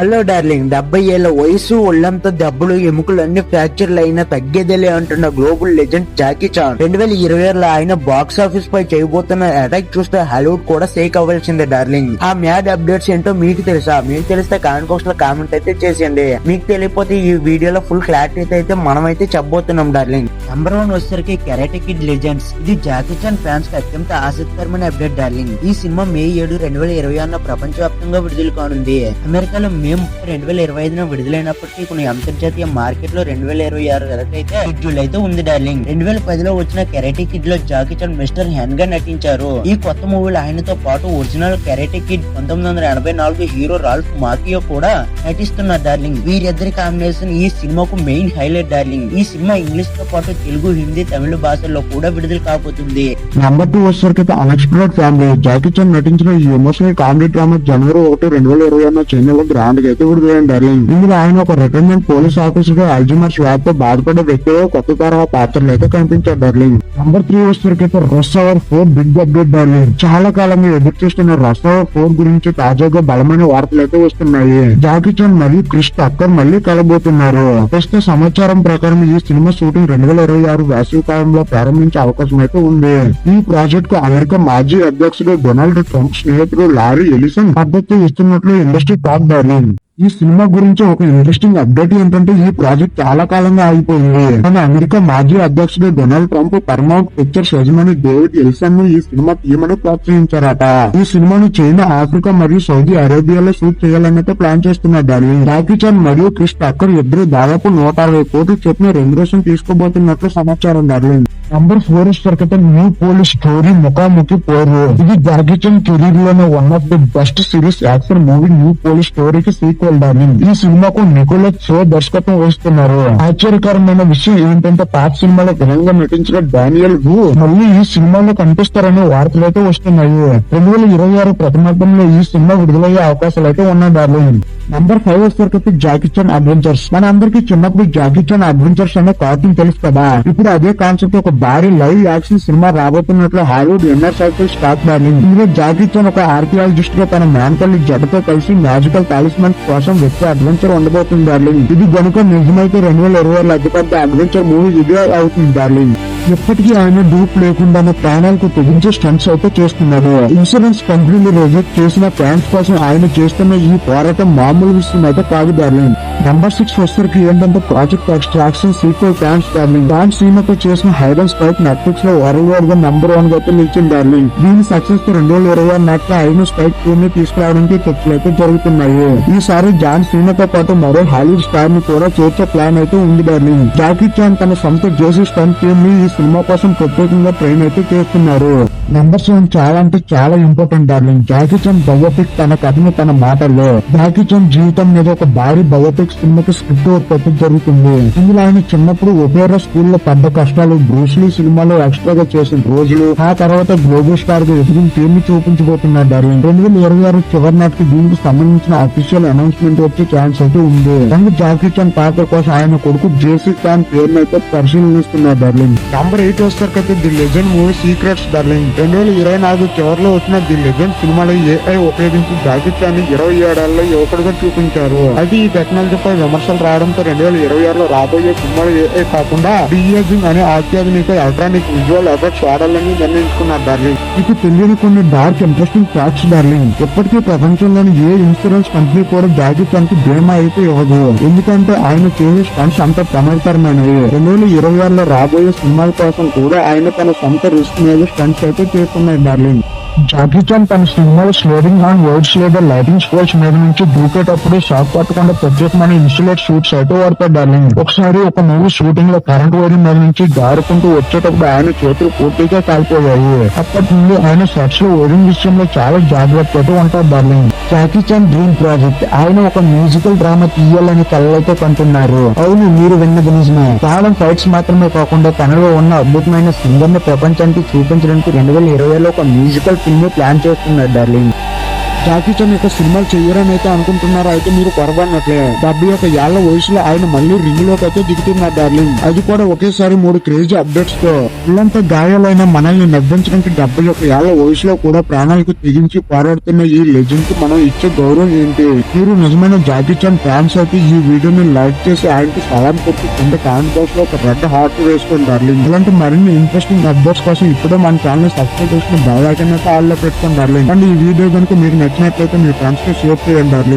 Hello darling డెబ్బై ఏళ్ళ వయసు ఒళ్ళంతా దెబ్బలు ఎముకలు అన్ని ఫ్రాక్చర్లు అయినా తగ్గేదేలే అంటున్న గ్లోబల్ లెజెండ్ జాకీ చాన్. రెండు వేల ఇరవై ఆరులో ఆయన బాక్స్ ఆఫీస్ పై చేయబోతున్న అటాక్ చూస్తే హాలీవుడ్ కూడా షేక్ అవ్వాల్సిందే డార్లింగ్. ఆ మ్యాడ్ అప్డేట్స్ ఏంటో మీకు తెలుసా? మీకు తెలిస్తే కామెంట్ బాక్స్లో కామెంట్ అయితే చేసేయండి. మీకు తెలియకపోతే ఈ వీడియోలో ఫుల్ క్లారిటీ అయితే మనం అయితే చెప్పబోతున్నాం డార్లింగ్. నెంబర్ వన్ వచ్చేసరికి కెరాటే కిడ్ లెజెండ్స్ ఇది జాకీ చాన్ ఫ్యాన్స్కి అత్యంత ఆసక్తికరమైన అప్డేట్ డార్లింగ్. ఈ సినిమా మే ఏడు రెండు వేల ఇరవై ఆరున ప్రపంచవ్యాప్తంగా విడుదల కానుంది. అమెరికాలో మే ముప్పై రెండు వేల ఇరవై ఐదున విడుదలైనప్పటికీ కొన్ని అంతర్జాతీయ మార్కెట్లో రెండు వేల ఇరవై ఆరు వరకు అయితే షెడ్యూల్ అయితే ఉంది డార్లింగ్. రెండు వేల పదిలో వచ్చిన కెరాటే కిడ్లో జాకీ చాన్ మిస్టర్ హ్యాన్గా నటించారు. ఈ కొత్త మూవీలో ఆయనతో పాటు ఒరిజినల్ కెరాటే కిడ్ పంతొమ్మిది వందల ఎనభై నాలుగు హీరో రాల్ఫ్ మాకియో కూడా నటిస్తున్నారు డార్లింగ్. వీరిద్దరి కాంబినేషన్ ఈ సినిమాకు మెయిన్ హైలైట్ డార్లింగ్. ఈ సినిమా ఇంగ్లీష్తో పాటు తెలుగు హిందీ తమిళ భాషల్లో కూడా విడుదల కాబోతుంది. నెంబర్ టూ వచ్చేసరికి అన్ఎక్స్ప్లోర్డ్ ఫ్యామిలీ. జాకీ చాన్ నటించిన ఈ ఎమోషనల్ కామెడీ డ్రామా జనవరి ఒకటి రెండు వేల ఇరవై ఆరున చెన్నైలో గ్రాండ్ అయితే విడుదలైంది డార్లింగ్ ఇందులో ఆయన ఒక రిటైర్మెంట్ పోలీస్ ఆఫీసర్గా అల్జిమర్స్ వ్యాధి తో బాధపడే వ్యక్తిలో కొత్త తరహా పాత్రలు అయితే కనిపించారు డార్లింగ్. నెంబర్ త్రీ అయితే rush hour four big update darling. చాలా కాలంగా ఎదురు చూస్తున్న రస్ అవర్ ఫోర్ గురించి తాజాగా బలమైన వార్తలు అయితే వస్తున్నాయి. జాకీ చాన్ మరియు క్రిష్ టక్కర్ మళ్ళీ కలబోతున్నారు. ప్రస్తుత సమాచారం ప్రకారం ఈ సినిమా షూటింగ్ రెండు వేల ఇరవై ఆరు వేసవి కాలంలో ప్రారంభించే అవకాశం అయితే ఉంది. ఈ ప్రాజెక్ట్కు అమెరికా మాజీ అధ్యక్షుడు డొనాల్డ్ ట్రంప్ స్నేహితుడు లారీ ఎలిసన్ మద్దతు ఇస్తున్నట్లు ఇండస్ట్రీ టాక్ డార్లింగ్. ఈ సినిమా గురించి ఒక ఇంట్రెస్టింగ్ అప్డేట్ ఏంటంటే ఈ ప్రాజెక్ట్ చాలా కాలంగా ఆగిపోయింది. కానీ అమెరికా మాజీ అధ్యక్షుడు డొనాల్డ్ ట్రంప్ పర్మౌంట్ పిక్చర్స్ యజమాని డేవిడ్ ఎల్సన్ను ఈ సినిమా తీయమని ప్రోత్సహించారట. ఈ సినిమాను చైనా ఆఫ్రికా మరియు సౌదీ అరేబియాలో షూట్ చేయాలన్నట్టు ప్లాన్ చేస్తున్నారు డార్లింగ్ జాకీ చాన్ మరియు క్రిస్ టక్కర్ ఇద్దరు దాదాపు నూట అరవై కోట్లు చెప్పిన రెమ్యురేషన్ తీసుకోబోతున్నట్లు సమాచారం డార్లింగ్ నంబర్ ఫోర్ ప్రకటన న్యూ పోలీస్ స్టోరీ ముఖాముఖి పోరు ఇది Jackie Chan కెరీర్లోనే one of the best series action movie new police స్టోరీకి సీక్వెల్ డార్లింగ్ ఈ సినిమాకు నికోలస్ షో దర్శకత్వం వహిస్తున్నారు ఆశ్చర్యకరమైన విషయం ఏంటంటే పాత సినిమాలో ఘనంగా నటించిన డానియల్ వు మళ్ళీ ఈ సినిమాలో కనిపిస్తారనే వార్తలు అయితే వస్తున్నాయి. రెండు వేల ఇరవై ఆరు ప్రథమార్థంలో ఈ సినిమా విడుదలయ్యే అవకాశాలు అయితే ఉన్నాయి డార్లింగ్ నంబర్ ఫైవ్ వచ్చేసరికి జాకీ చాన్ అడ్వెంచర్స్ మన అందరికి చిన్నప్పుడు జాకీ చాన్ అడ్వెంచర్స్ అనే కార్టూన్ తెలుసు కదా. ఇప్పుడు అదే కాన్సెప్ట్ ఒక భారీ లైవ్ యాక్షన్ సినిమా రాబోతున్నట్లు హాలీవుడ్ ఎన్నర్ సైకిల్ స్టాక్ డార్లింగ్ ఇందులో జాకీ చాన్ ఒక ఆర్కియాలజిస్ట్గా తన మేనతల్లి జడతో కలిసి మ్యాజికల్ టాలిస్మన్స్ కోసం వ్యక్తి అడ్వెంచర్ ఉండబోతుంది డార్లింగ్ ఇది గనుక నిజమైతే రెండు వేల ఇరవై అతిపెద్ద అడ్వెంచర్ మూవీ ఇది అవుతుంది డార్లింగ్ ఎప్పటికీ ఆయన డూప్ లేకుండానే ప్రాణాలకు తెగించే స్టంట్స్ అయితే చేస్తున్నారు ఇన్సూరెన్స్ కంపెనీలు రిజెక్ట్ చేసిన ప్లాన్స్ కోసం ఆయన చేస్తున్న ఈ పోరాటం మామూలు విషయం అయితే కాదు డార్లింగ్ నెంబర్ సిక్స్ వచ్చరికి ఏంటంటే project extraction sequel dance darling dance సినిమాతో చేసిన హైడన్ స్పైక్ నెట్ఫ్లిక్స్లో వరల్డ్ వైడ్గా నెంబర్ వన్గా నిలిచింది డార్లింగ్ దీని సక్సెస్తో రెండు వేల ఇరవై ఆరు నాటికి ఐదు స్పైక్ టూ ని తీసుకురావడానికి చర్చలు అయితే జరుగుతున్నాయి. ఈసారి జాన్ సినిమాతో పాటు మరో హాలీవుడ్ స్టార్ని కూడా చేర్చే ప్లాన్ అయితే ఉంది డార్లింగ్ జాకీ చాన్ తన సొంత జేసీ స్టంట్ టీమ్ని ఈ సినిమా కోసం ప్రత్యేకంగా ట్రైన్ అయితే చేస్తున్నారు. నెంబర్ సెవెన్ చాలా అంటే చాలా important darling Jackie Chan biopic తన కథని తన మాటల్లో. జాకీ చాన్ జీవితం మీద ఒక భారీ బయోపిక్ సినిమాకి స్క్రిప్ట్ ఉత్పత్తి జరుగుతుంది. ఇందులో ఆయన చిన్నప్పుడు ఒబేరా స్కూల్లో పెద్ద కష్టాలు బ్రూస్లీ సినిమాలో ఎక్స్ట్రాగా చేసిన రోజులు ఆ తర్వాత గ్లోబల్ స్టార్గా ఎదిగిన టీమ్ చూపించబోతున్నారు డార్లింగ్ రెండు వేల ఇరవై ఆరు చివరి నాటికి దీనికి సంబంధించిన అఫీషియల్ అనౌన్స్మెంట్ వచ్చే ఛాన్స్ అయితే ఉంది. కానీ జాకీ చాన్ పాత్ర కోసం ఆయన కొడుకు జేసీ ఖాన్ పేరునైతే అయితే పరిశీలనిస్తున్నారు డార్లింగ్ నంబర్ ఎయిట్ వస్తారు the legend movie secrets darling రెండు వేల ఇరవై నాలుగు చివరిలో వచ్చిన ది లెజెండ్ సినిమాలో ఏఐ ఉపయోగించి జాకీ ఇరవై ఏడాల్లో యువకుడుగా చూపించారు. అయితే ఈ టెక్నాలజీపై విమర్శలు రావడంతో రెండు వేల ఇరవై ఆరులో రాబోయే సినిమాలో ఏఐ కాకుండా డిఏజింగ్ అనే అత్యాధునిక ఎలక్ట్రానిక్ విజువల్ ఎఫెక్ట్స్ వాడాలని నిర్ణయించుకున్నారు డార్లింగ్. ఇది తెలియని కొన్ని డార్క్ ఇంట్రెస్టింగ్ ఫ్యాక్ట్స్ డార్లింగ్. ఇప్పటికీ ప్రపంచంలోని ఏ ఇన్సూరెన్స్ కంపెనీ కూడా జాకీ బీమా అయితే ఇవ్వదు. ఎందుకంటే ఆయన చేసే స్టంట్స్ అంత ప్రమాదకరమైనవి. రెండు వేల ఇరవై ఆరులో రాబోయే సినిమాల కోసం కూడా ఆయన తన సొంత రిస్క్ మీద స్టంట్స్ అయితే చేస్తున్నాయి డార్లింగ్ జాకీ చాన్ తన సినిమాలో స్లోరింగ్ ఆన్ వర్డ్స్ లేదా లైటింగ్ స్పోర్ట్స్ మీద నుంచి దూకేటప్పుడు షాక్ పట్టకుండా ప్రత్యేకమైన ఇన్సులేట్ షూట్స్ అయితే వాడతాడు డార్లింగ్ ఒకసారి ఒక మూవీ షూటింగ్లో కరెంట్ వైర్ మీద నుంచి జారుకుంటూ వచ్చేటప్పుడు ఆయన చేతులు పూర్తిగా కాలిపోయాయి. అప్పటి నుండి ఆయన సెట్స్లో వైరింగ్ విషయంలో చాలా జాగ్రత్తతో ఉంటారు darling Jackie Chan dream project ఆయన ఒక మ్యూజికల్ డ్రామా తీయాలని కలలైతే కంటున్నారు. అవును మీరు విన్నది నిజమే. కేవలం ఫైట్స్ మాత్రమే కాకుండా తనలో ఉన్న అద్భుతమైన సింగర్ని ప్రపంచానికి చూపించడానికి రెండు వేల ఇరవైలో ఒక మ్యూజికల్ ఫిల్మ్ ప్లాన్ చేస్తున్నారు డార్లింగ్ జాకీ చాన్ యొక్క సినిమాలు చేయరని అయితే అనుకుంటున్నారు? అయితే మీరు పొరపడినట్లే డెబ్బై ఒక ఏళ్ళ వయసులో ఆయన మళ్ళీ రింగ్లోకి అయితే దిగుతున్నారు డార్లింగ్. అది కూడా ఒకేసారి మూడు క్రేజీ అప్డేట్స్తో ఇల్లంతా గాయాలైన మనల్ని నవ్వించడానికి డెబ్బై ఒక ఏళ్ళ వయసులో కూడా ప్రాణాలకు తెగించి పోరాడుతున్న ఈ లెజెండ్కి మనం ఇచ్చే గౌరవం ఏంటి? మీరు నిజమైన జాకీ చాన్ ఫ్యాన్స్ అయితే ఈ వీడియోని లైక్ చేసి ఆయనకి సలాం కొట్టి కింద కామెంట్ బాక్స్లో ఒక రెడ్ హార్ట్ వేసుకోండి డార్లింగ్. ఇలాంటి మరిన్ని ఇంట్రెస్టింగ్ అప్డేట్స్ కోసం ఇప్పుడే మన ఛానల్ సబ్స్క్రైబ్ చేసుకుని బాగా అయితే పెట్టుకోండి డార్లింగ్. అండ్ ఈ వీడియో కనుక మీకు నచ్చినట్లయితే మీ ఫ్రెండ్స్కి షేర్ చేయండి డార్లింగ్